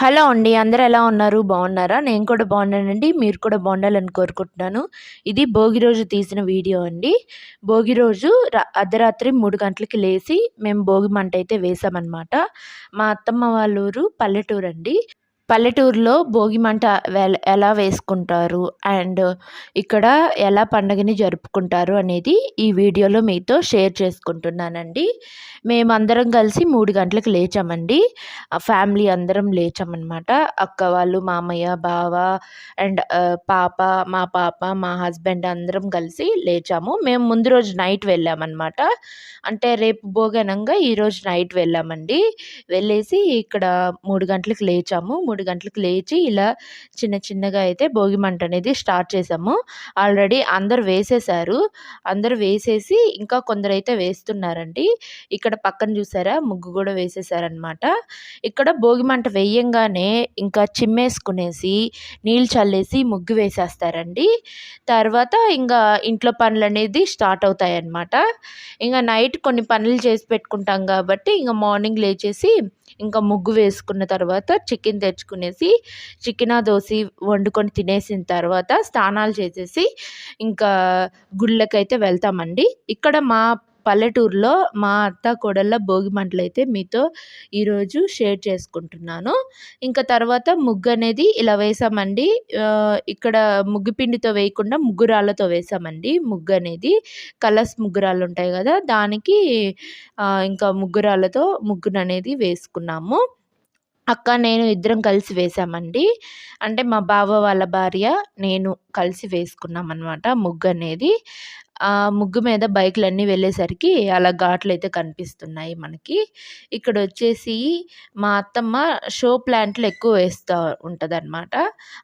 Hello అండి అందరు ఎలా ఉన్నారు? బాగున్నారా? నేను కూడా బాగున్నానండి మీరు కూడా బాగుండాలని కోరుకుంటున్నాను. ఇది భోగి రోజు తీసిన వీడియో అండి. భోగి రోజు అర్ధరాత్రి మూడు గంటలకి లేచి మేము భోగి మంట అయితే వేసామన్నమాట. మా అత్తమ్మ వాళ్ళ ఊరు పల్లెటూరు అండి పల్లెటూరులో భోగి మంట ఎలా వేసుకుంటారు? అండ్ ఇక్కడ ఎలా పండగని జరుపుకుంటారు అనేది ఈ వీడియోలో మీతో షేర్ చేసుకుంటున్నానండి. మేమందరం కలిసి మూడు గంటలకు లేచామండి. ఫ్యామిలీ అందరం లేచామన్నమాట. అక్క వాళ్ళు మామయ్య బావ అండ్ పాప మా పాప మా హస్బెండ్ అందరం కలిసి లేచాము. మేము ముందు రోజు నైట్ వెళ్ళామన్నమాట. అంటే రేపు భోగనంగా ఈరోజు నైట్ వెళ్ళామండి. వెళ్ళేసి ఇక్కడ మూడు గంటలకు లేచాము. మూడు మూడు గంటలకు లేచి ఇలా చిన్న చిన్నగా అయితే భోగి మంట అనేది స్టార్ట్ చేసాము ఆల్రెడీ అందరు వేసేసారు అందరు వేసేసి ఇంకా కొందరు అయితే వేస్తున్నారండి. ఇక్కడ పక్కన చూసారా? ముగ్గు కూడా వేసేసారనమాట ఇక్కడ భోగి మంట వేయంగానే ఇంకా చిమ్మేసుకునేసి నీళ్ళు చల్లేసి ముగ్గు వేసేస్తారండి. తర్వాత ఇంకా ఇంట్లో పనులు అనేది స్టార్ట్ అవుతాయి అన్నమాట ఇంకా నైట్ కొన్ని పనులు చేసి పెట్టుకుంటాం కాబట్టి ఇంకా మార్నింగ్ లేచేసి ఇంకా ముగ్గు వేసుకున్న తర్వాత చికెన్ తెచ్చుకునేసి చికెన్ దోసి వండుకొని తినేసిన తర్వాత స్నానాలు చేసేసి ఇంకా గుళ్ళకైతే వెళ్తామండి. ఇక్కడ మా పల్లెటూరులో మా అత్త కోడళ్ళ భోగి మంటలు అయితే మీతో ఈరోజు షేర్ చేసుకుంటున్నాను. ఇంకా తర్వాత ముగ్గు అనేది ఇలా వేసామండి. ఇక్కడ ముగ్గు పిండితో వేయకుండా ముగ్గురాళ్ళతో వేసామండి ముగ్గు అనేది కలర్స్ ముగ్గురాళ్ళు ఉంటాయి కదా దానికి ఇంకా ముగ్గురాళ్ళతో ముగ్గురు అనేది వేసుకున్నాము. అక్క నేను ఇద్దరం కలిసి వేసామండి. అంటే మా బావ వాళ్ళ భార్య నేను కలిసి వేసుకున్నాం అనమాట ముగ్గు అనేది ముగ్గు మీద బైకులన్నీ వెళ్ళేసరికి అలా ఘాట్లు అయితే కనిపిస్తున్నాయి మనకి. ఇక్కడ వచ్చేసి మా అత్తమ్మ షో ప్లాంట్లు ఎక్కువ వేస్తూ ఉంటుంది అనమాట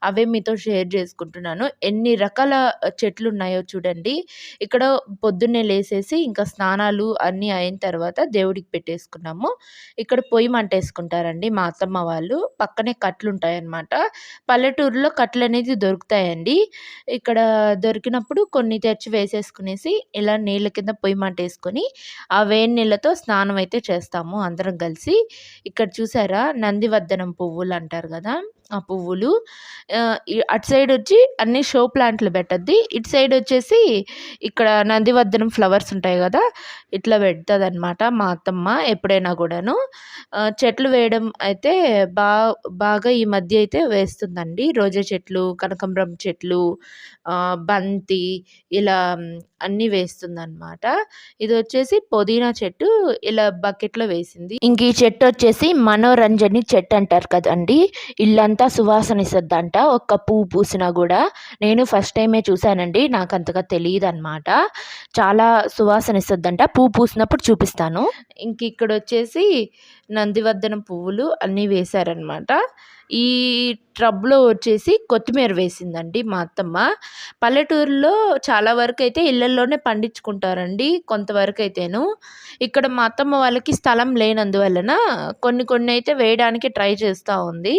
అవే మీతో షేర్ చేసుకుంటున్నాను. ఎన్ని రకాల చెట్లు ఉన్నాయో చూడండి. ఇక్కడ పొద్దున్నే లేసేసి ఇంకా స్నానాలు అన్నీ అయిన తర్వాత దేవుడికి పెట్టేసుకున్నాము. ఇక్కడ పొయ్యి మంట వేసుకుంటారండి మా అత్తమ్మ వాళ్ళు. పక్కనే కట్లు ఉంటాయన్నమాట పల్లెటూరులో కట్లు అనేది దొరుకుతాయండి. ఇక్కడ దొరికినప్పుడు కొన్ని తెచ్చి వేసేసుకుని వేసుకునేసి ఇలా నీళ్ళ కింద పొయ్యి మంట వేసుకొని ఆ వేడి నీళ్ళతో స్నానం అయితే చేస్తాము అందరం కలిసి. ఇక్కడ చూసారా నందివర్ధనం పువ్వులు అంటారు కదా? ఆ పువ్వులు. అటు సైడ్ వచ్చి అన్ని షో ప్లాంట్లు పెట్టద్ది. ఇటు సైడ్ వచ్చేసి ఇక్కడ నందివర్ధనం ఫ్లవర్స్ ఉంటాయి కదా ఇట్లా పెడుతుంది అనమాట మా అత్తమ్మ ఎప్పుడైనా కూడాను. చెట్లు వేయడం అయితే బా బాగా ఈ మధ్య అయితే వేస్తుందండి. రోజా చెట్లు కనకంబరం చెట్లు బంతి ఇలా అన్నీ వేస్తుందన్నమాట. ఇది వచ్చేసి పుదీనా చెట్టు ఇలా బకెట్లో వేసింది. ఇంక ఈ చెట్టు వచ్చేసి మనోరంజని చెట్టు అంటారు కదండి. ఇల్లంతా సువాసన ఇస్తుందంట. ఒక్క పువ్వు పూసినా కూడా నేను ఫస్ట్ టైమే చూశానండి. నాకు అంతగా తెలియదు అనమాట చాలా సువాసన ఇస్తుందంట. పువ్వు పూసినప్పుడు చూపిస్తాను. ఇంక ఇక్కడ వచ్చేసి నందివర్ధనం పువ్వులు అన్నీ వేశారనమాట ఈ ట్రబ్లో వచ్చేసి కొత్తిమీర వేసిందండి మా అత్తమ్మ. పల్లెటూరులో చాలా వరకు అయితే ఇళ్ళల్లోనే పండించుకుంటారండి కొంతవరకు అయితేను ఇక్కడ మా అత్తమ్మ వాళ్ళకి స్థలం లేనందువలన కొన్ని కొన్ని అయితే వేయడానికి ట్రై చేస్తూ ఉంది.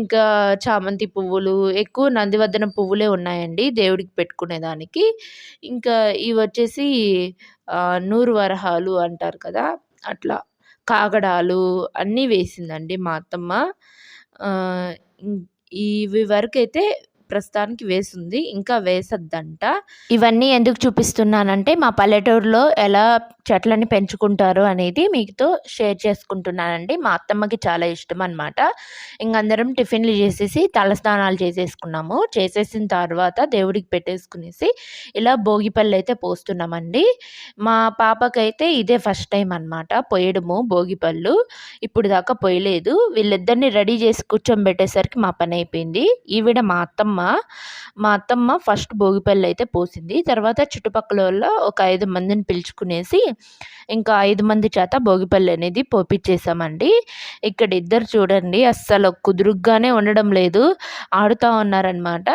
ఇంకా చామంతి పువ్వులు ఎక్కువ నందివర్ధన పువ్వులే ఉన్నాయండి దేవుడికి పెట్టుకునేదానికి ఇంకా ఇవి వచ్చేసి నూరు వరహాలు అంటారు కదా అట్లా కాగడాలు అన్నీ వేసిందండి మా అత్తమ్మ. ఇవి వరకైతే ప్రస్తుతానికి వేసింది. ఇంకా వేసద్దంట. ఇవన్నీ ఎందుకు చూపిస్తున్నానంటే మా పల్లెటూరులో ఎలా చెట్లని పెంచుకుంటారు అనేది మీతో షేర్ చేసుకుంటున్నానండి. మా అత్తమ్మకి చాలా ఇష్టం అనమాట ఇంకందరం టిఫిన్లు చేసేసి తలస్నానాలు చేసేసుకున్నాము. చేసేసిన తర్వాత దేవుడికి పెట్టేసుకునేసి ఇలా భోగిపల్లి అయితే పోస్తున్నామండి. మా పాపకైతే ఇదే ఫస్ట్ టైం అనమాట పోయడము భోగిపళ్ళు ఇప్పుడు దాకా పోయలేదు. వీళ్ళిద్దరిని రెడీ చేసి కూర్చోబెట్టేసరికి మా పని అయిపోయింది. ఈవిడ మా అత్తమ్మ. మా అత్తమ్మ ఫస్ట్ భోగిపల్లి అయితే పోసింది. తర్వాత చుట్టుపక్కల ఒక ఐదు మందిని పిలుచుకునేసి ఇంకా ఐదు మంది చేత భోగిపల్లి అనేది పోపిచ్చేసామండి. ఇక్కడ ఇద్దరు చూడండి అస్సలు కుదురుగ్గానే ఉండడం లేదు. ఆడుతూ ఉన్నారనమాట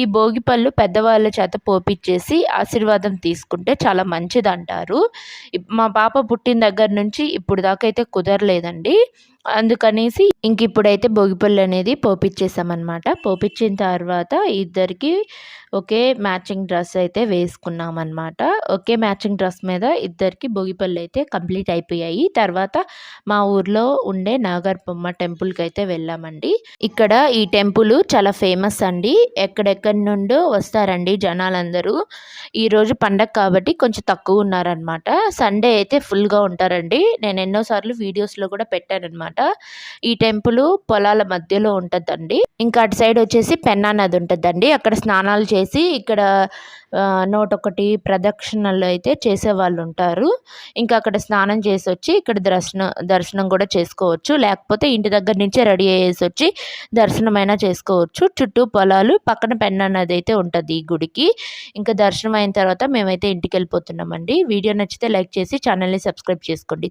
ఈ భోగిపళ్ళు పెద్దవాళ్ళ చేత పోపిచ్చేసి ఆశీర్వాదం తీసుకుంటే చాలా మంచిది అంటారు మా పాప పుట్టిన దగ్గర నుంచి ఇప్పుడు దాకా అయితే కుదరలేదండి. అందుకనేసి ఇంక ఇప్పుడైతే భోగిపళ్ళు అనేది పోపిచ్చేసామన్నమాట. పోపిచ్చిన తర్వాత ఇద్దరికి ఒకే మ్యాచింగ్ డ్రెస్ అయితే వేసుకున్నాం అనమాట ఒకే మ్యాచింగ్ డ్రెస్ మీద ఇద్దరికి భోగిపళ్ళు అయితే కంప్లీట్ అయిపోయాయి. తర్వాత మా ఊర్లో ఉండే నాగర్బొమ్మ టెంపుల్కి అయితే వెళ్ళామండి. ఇక్కడ ఈ టెంపుల్ చాలా ఫేమస్ అండి. ఎక్కడెక్కడి నుండో వస్తారండి జనాలందరూ. ఈరోజు పండగ కాబట్టి కొంచెం తక్కువ ఉన్నారనమాట సండే అయితే ఫుల్గా ఉంటారండి. నేను ఎన్నోసార్లు వీడియోస్లో కూడా పెట్టానమాట ఈ టెంపుల్ పొలాల మధ్యలో ఉంటుందండి. ఇంకా అటు సైడ్ వచ్చేసి పెన్నా నది ఉంటుందండి. అక్కడ స్నానాలు చేసి ఇక్కడ నూటొకటి ప్రదక్షిణలు అయితే చేసే వాళ్ళు ఉంటారు. ఇంకా అక్కడ స్నానం చేసి వచ్చి ఇక్కడ దర్శనం దర్శనం కూడా చేసుకోవచ్చు. లేకపోతే ఇంటి దగ్గర నుంచే రెడీ అయ్యేసి వచ్చి దర్శనమైనా చేసుకోవచ్చు. చుట్టూ పొలాలు పక్కన పెన్నా నది అయితే ఉంటుంది ఈ గుడికి. ఇంకా దర్శనం అయిన తర్వాత మేమైతే ఇంటికి వెళ్ళిపోతున్నామండి వీడియో నచ్చితే లైక్ చేసి ఛానల్ని సబ్స్క్రైబ్ చేసుకోండి.